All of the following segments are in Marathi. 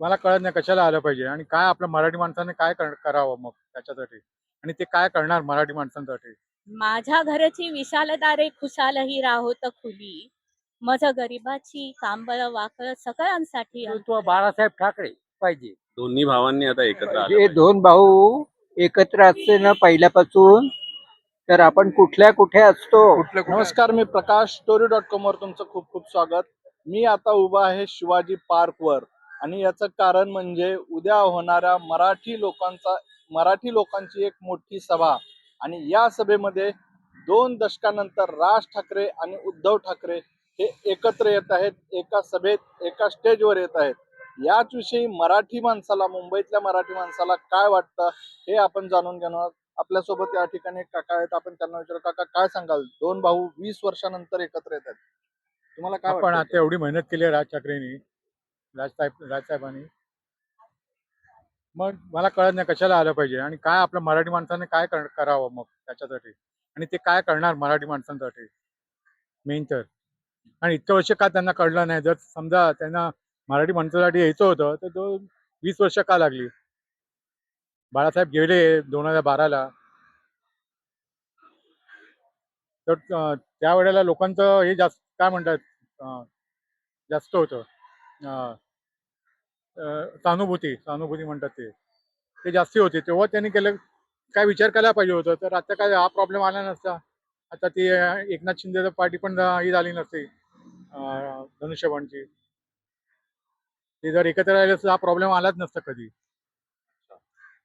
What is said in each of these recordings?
मला कळत नाही कशाला आलं पाहिजे आणि काय आपल्या मराठी माणसाने काय कर- करावं मग त्याच्यासाठी? आणि ते काय करणार मराठी माणसांसाठी? माझ्या घराची विशालदारे खुशालही राहोत खुली. मज गरिबाची कांबळ वाकळ सगळ्यांसाठी तो बाळासाहेब ठाकरे पाहिजे. दोन्ही भावांनी आता एकत्र आलं हे. दोन भाऊ एकत्र असते ना पहिल्यापासून तर आपण कुठल्या कुठे असतो? नमस्कार मी प्रकाश स्टोरी डॉट कॉम वर तुमचं खूप खूप स्वागत. मी आता उभा आहे शिवाजी पार्क वर आणि याचं कारण म्हणजे उद्या होणाऱ्या मराठी लोकांचा मराठी लोकांची एक मोठी सभा. आणि या सभेमध्ये दोन दशकानंतर राज ठाकरे आणि उद्धव ठाकरे हे एकत्र येत आहेत एका सभेत एका स्टेजवर येत आहेत. याच विषयी मराठी माणसाला मुंबईतल्या मराठी माणसाला काय वाटतं हे आपण जाणून घेणार. आपल्यासोबत या ठिकाणी काका आहेत आपण त्यांना विचारू. काका काय सांगाल? दोन भाऊ वीस वर्षानंतर एकत्र येत आहेत. तुम्हाला काय आपण आता एवढी मेहनत केली आहे राज ठाकरेंनी राजसाहेब राजसाहेबांनी. मग मला कळत नाही कशाला आलं पाहिजे आणि काय आपल्या मराठी माणसाने काय करावं मग त्याच्यासाठी? आणि ते काय करणार मराठी माणसांसाठी? मेन तर. आणि इतकं वर्ष का त्यांना कळलं नाही? जर समजा त्यांना मराठी माणसासाठी यायचं होतं तर तो वीस वर्ष का लागली? बाळासाहेब गेले दोन हजार बाराला. तर त्यावेळेला लोकांचं हे जास्त काय म्हणतात जास्त होतं. सहानुभूती सहानुभूती म्हणतात ते. ते जास्ती होते. तेव्हा त्यांनी केलं काय विचार करायला पाहिजे होतं तर आता काय हा प्रॉब्लेम आला नसता. आता ती एकनाथ शिंदे पार्टी पण ही झाली नसती धनुष्यबाणची. ते जर एकत्र राहिले असते हा प्रॉब्लेम आलाच नसता कधी.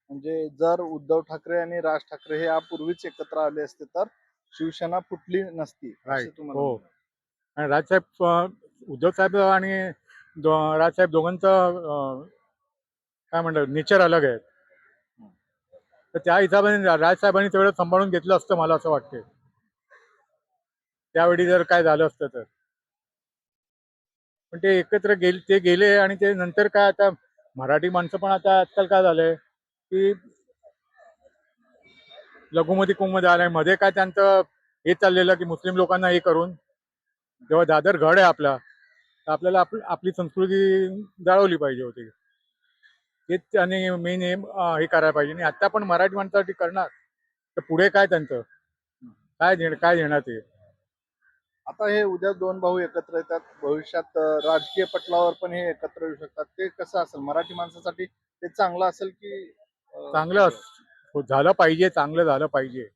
म्हणजे जर उद्धव ठाकरे आणि राज ठाकरे हे यापूर्वीच एकत्र आले असते तर शिवसेना फुटली नसती हो. आणि राजसाहेब अं, उद्धव साहेब आणि दो- राजसाहेब दोघांचं काय म्हणतात नेचर अलग आहे. तर त्या हिशोबाने राजसाहेबांनी तेवढं सांभाळून घेतलं असतं मला असं वाटते त्यावेळी जर काय झालं असतं तर. पण ते एकत्र गेले ते गेले आणि ते नंतर काय आता मराठी माणसं पण आता आजकाल काय झालंय की लघुमती कुंभमध्ये आलायमध्ये काय त्यांचं हे चाललेलं की मुस्लिम लोकांना हे करून जेव्हा दादर घड आहे आपला आपल्याला आपली आपली संस्कृती जाळवली पाहिजे होती. हेच त्यांनी मेन हे हे करायला पाहिजे. आणि आता पण मराठी माणसासाठी करणार तर पुढे काय त्यांचं? काय देण काय देणार ते? आता हे उद्या दोन भाऊ एकत्र येतात. भविष्यात राजकीय पटलावर पण हे एकत्र येऊ शकतात. ते कसं असेल? मराठी माणसासाठी ते चांगलं असेल की चांगलं हो, झालं पाहिजे चांगलं झालं पाहिजे.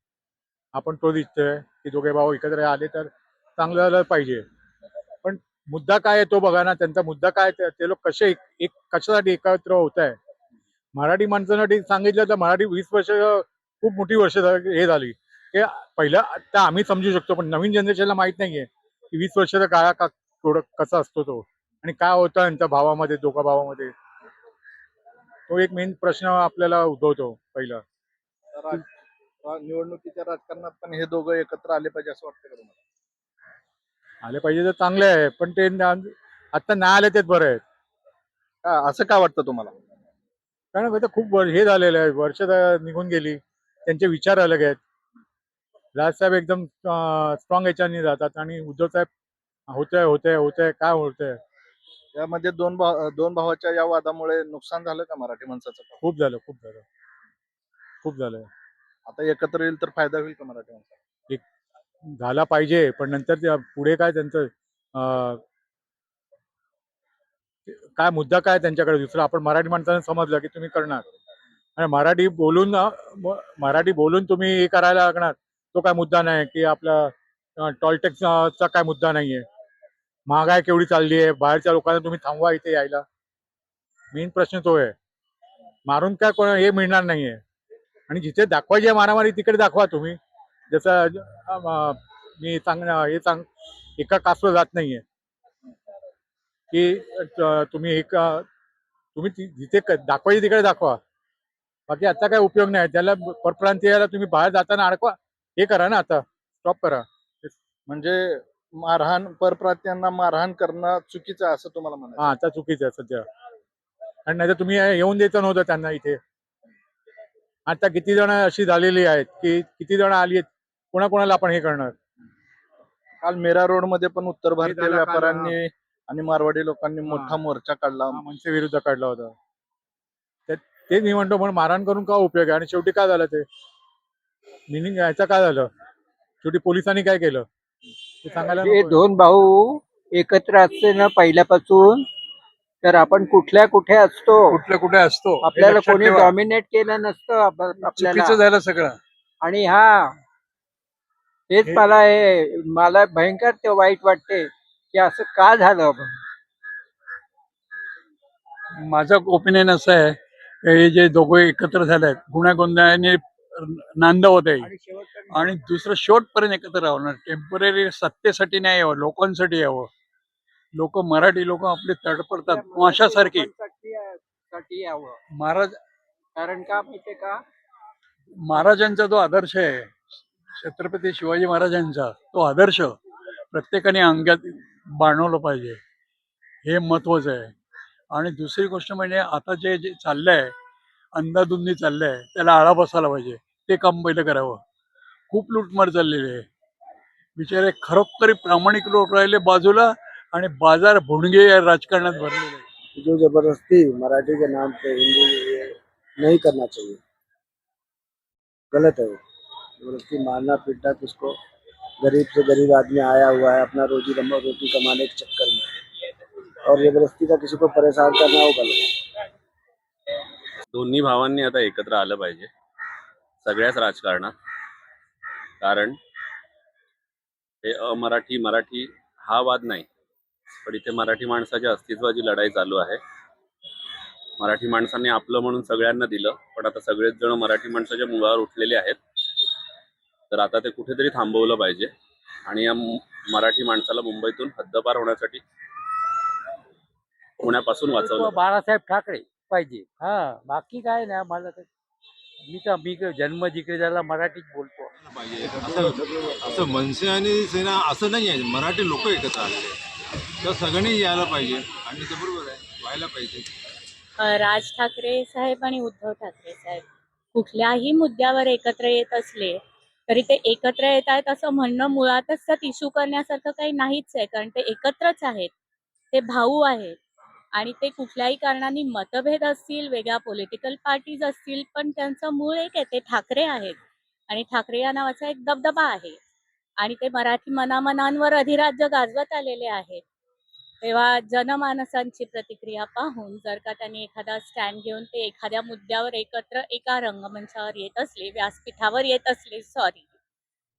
आपण तो दिसतोय की दोघे भाऊ एकत्र आले तर चांगलं झालं पाहिजे. मुद्दा काय आहे तो बघा ना त्यांचा मुद्दा काय ते लोक कसे एक कशासाठी एकत्र होत आहे? मराठी माणसांसाठी सांगितलं तर मराठी वीस वर्ष खूप मोठी वर्ष हे झाली. ते पहिलं आता आम्ही समजू शकतो पण नवीन जनरेशनला माहीत नाहीये की वीस वर्षाचा काळा का थोडं कसा असतो तो आणि काय होतं यांच्या भावामध्ये दोघा भावामध्ये? तो एक मेन प्रश्न आपल्याला उद्भवतो पहिला. निवडणुकीच्या राजकारणात पण हे दोघं एकत्र आले पाहिजे असं वाटतं का तुम्हाला? आले पाहिजे तर चांगले आहे पण ते आता नाही आले तेच बरं आहे. का असं का वाटतं तुम्हाला? कारण आता खूप वर- हे झालेलं आहे वर्ष निघून गेली. त्यांचे विचार अलग आहेत. राजसाहेब एकदम स्ट्रॉंग याच्यानी जातात आणि उद्धव साहेब होतंय होतंय होतंय काय होतंय? यामध्ये दोन भाव दोन भावाच्या या वादामुळे नुकसान झालं का मराठी माणसाचं? खूप झालं खूप झालं. खूप झालं आता एकत्र येईल तर फायदा होईल का मराठी माणसाला? झाला पाहिजे पण नंतर पुढे काय त्यांचं काय मुद्दा काय त्यांच्याकडे दुसरा? आपण मराठी माणसाने समजलं की तुम्ही करणार. आणि मराठी बोलून मराठी बोलून तुम्ही हे करायला लागणार. तो काय मुद्दा नाही की आपला टॉलटेक्सचा काय मुद्दा नाहीये महागाई केवढी चालली आहे? बाहेरच्या लोकांना तुम्ही थांबवा इथे यायला. मेन प्रश्न तो आहे. मारून काय कोण हे मिळणार नाहीये. आणि जिथे दाखवायची आहे मारामारी तिकडे दाखवा तुम्ही. जसं मी सांग हे सांग एका कासवर जात नाहीये. की तुम्ही एक तुम्ही जिथे दाखवायचे तिकडे दाखवा. बाकी आता काय उपयोग नाही. त्याला परप्रांतीयाला तुम्ही बाहेर जाताना अडकवा. हे करा ना आता. स्टॉप करा. म्हणजे मारहाण परप्रांतीयांना मारहाण करणं चुकीचं असं तुम्हाला म्हणायचं. हा आता चुकीचं आहे सध्या. आणि नाही तर तुम्ही येऊन द्यायचं नव्हतं त्यांना इथे. आता किती जण अशी झालेली आहेत की किती जण आली आहेत? कोणाकोणाला आपण हे करणार? काल मीरा रोडमध्ये पण उत्तर भारतीय व्यापाऱ्यांनी आणि मारवाडी लोकांनी मोठा. मोर्चा काढला. मनसे विरुद्ध काढला होता. ते- तेच मी म्हणतो म्हणून मारहाण करून का उपयोग आहे? आणि शेवटी काय झालं ते? मिनिंग याचं काय झालं? शेवटी पोलिसांनी काय केलं? ते सांगायला हे. दोन भाऊ एकत्र असते ना पहिल्यापासून तर आपण कुठल्या कुठे असतो? कुठल्या कुठे असतो? आपल्याला कोणी. डॉमिनेट केलं नसतं आप- आपल्याला. झालं सगळं. आणि हा तेच मला हे मला भयंकर ते वाईट वाटते की असं का झालं माझं ओपिनियन असं आहे की हे जे दोघे एकत्र झाले आहेत गुन्ह्यागोंधळाने नांद होत. आहे आणि दुसरं शेवटपर्यंत एकत्र राहणार. टेंपररी सत्तेसाठी नाही यावं लोकांसाठी यावं. लोक मराठी लोक आपले तडपडतात माशासारखी साठी यावं. महाराज कारण का माहितीये का? महाराजांचा जो आदर्श आहे छत्रपती शिवाजी महाराजांचा तो आदर्श प्रत्येकाने अंगात बाणवलं पाहिजे. हे महत्वाचं आहे. आणि दुसरी गोष्ट म्हणजे आता जे जे चाललंय अंधाधुंदी आहे त्याला आळा बसायला पाहिजे. ते काम पहिलं करावं. खूप लूटमार चाललेली आहे. बिचारे खरोखरी प्रामाणिक लोक राहिले बाजूला आणि बाजार भुणगे या राजकारणात भरलेले आहे. जो जबरदस्ती मराठी के नाम पे हिंदी नाही नहीं करना चाहिए गलत है वो जबरदस्ती मारना पीटना किसको गरीब से गरीब आदमी आया हुआ है अपना रोजी कमा रोटी कमाने के चक्कर में। और जबरदस्ती का किसी को परेशान करना हो गलत दोन्ही भावांनी आता एकत्र आलं पाहिजे. सगळ्याच राजकारणात. कारण हे अमराठी मराठी हा वाद नाही. पण इथे मराठी माणसाच्या अस्तित्वाची लढाई चालू आहे. मराठी माणसांनी आपलं म्हणून सगळ्यांना दिलं पण आता सगळेच जण मराठी माणसाच्या मुळावर उठलेले आहेत. तर आता ते कुठेतरी थांबवलं पाहिजे. आणि या मराठी माणसाला मुंबईतून हद्दपार होण्यासाठी पुण्यापासून वाचवलं. बाळासाहेब ठाकरे पाहिजे. हा बाकी काय नाही मला तर. मी तर मी जन्म जिकडे झाला मराठीत बोलतो. असं असं मनसे आणि सेना असं नाही आहे. मराठी लोक एकत्र आलेले तर सगळ्यांनी यायला पाहिजे. आणि ते बरोबर आहे. व्हायला पाहिजे. राज ठाकरे साहेब आणि उद्धव ठाकरे साहेब कुठल्याही मुद्द्यावर एकत्र येत असले तरी ते एकत्र येत आहेत असं म्हणणं मुळातच त्यात इश्यू करण्यासारखं काही नाहीच आहे कारण ते एकत्रच आहेत. ते भाऊ आहेत. आणि ते कुठल्याही कारणाने मतभेद असतील वेगळ्या पॉलिटिकल पार्टीज असतील पण त्यांचं मूळ एक आहे ते ठाकरे आहेत. आणि ठाकरे या नावाचा एक दबदबा आहे. आणि ते मराठी मनामनांवर अधिराज्य गाजवत आलेले आहेत. तेव्हा जनमानसांची प्रतिक्रिया पाहून जर का त्यांनी एखादा स्टँड घेऊन ते एखाद्या मुद्द्यावर एकत्र एका रंगमंचावर येत असले व्यासपीठावर येत असले सॉरी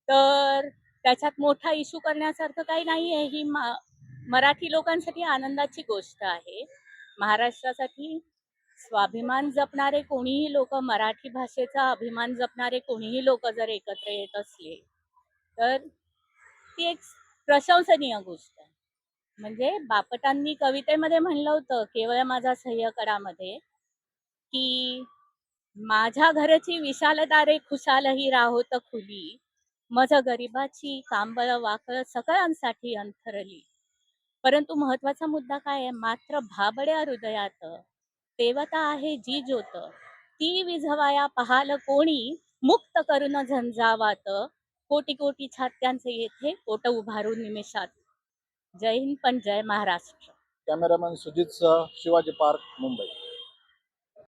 तर त्याच्यात मोठा इशू करण्यासारखं काही नाही आहे ही मा मराठी लोकांसाठी आनंदाची गोष्ट आहे. महाराष्ट्रासाठी स्वाभिमान जपणारे कोणीही लोक मराठी भाषेचा अभिमान जपणारे कोणीही लोक जर एकत्र येत असले तर ती एक प्रशंसनीय गोष्ट आहे. म्हणजे बापटांनी कवितेमध्ये म्हणलं होतं केवळ माझा सह्यकडामध्ये की माझ्या घराची विशालता रे खुशालही राहोत खुली. मज गरिबाची कांबळ वाकळ सकळांसाठी अंथरली. परंतु महत्त्वाचा मुद्दा काय आहे? मात्र भाबड्या हृदयात देवता आहे जी ज्योत. ती विझवाया पहाल कोणी? मुक्त करून झंझावात. कोटी कोटी छात्यांचे येथे पोट उभारून निमिषात. जय हिंद पण जय महाराष्ट्र. कॅमेरामॅन सुजित सह शिवाजी पार्क मुंबई.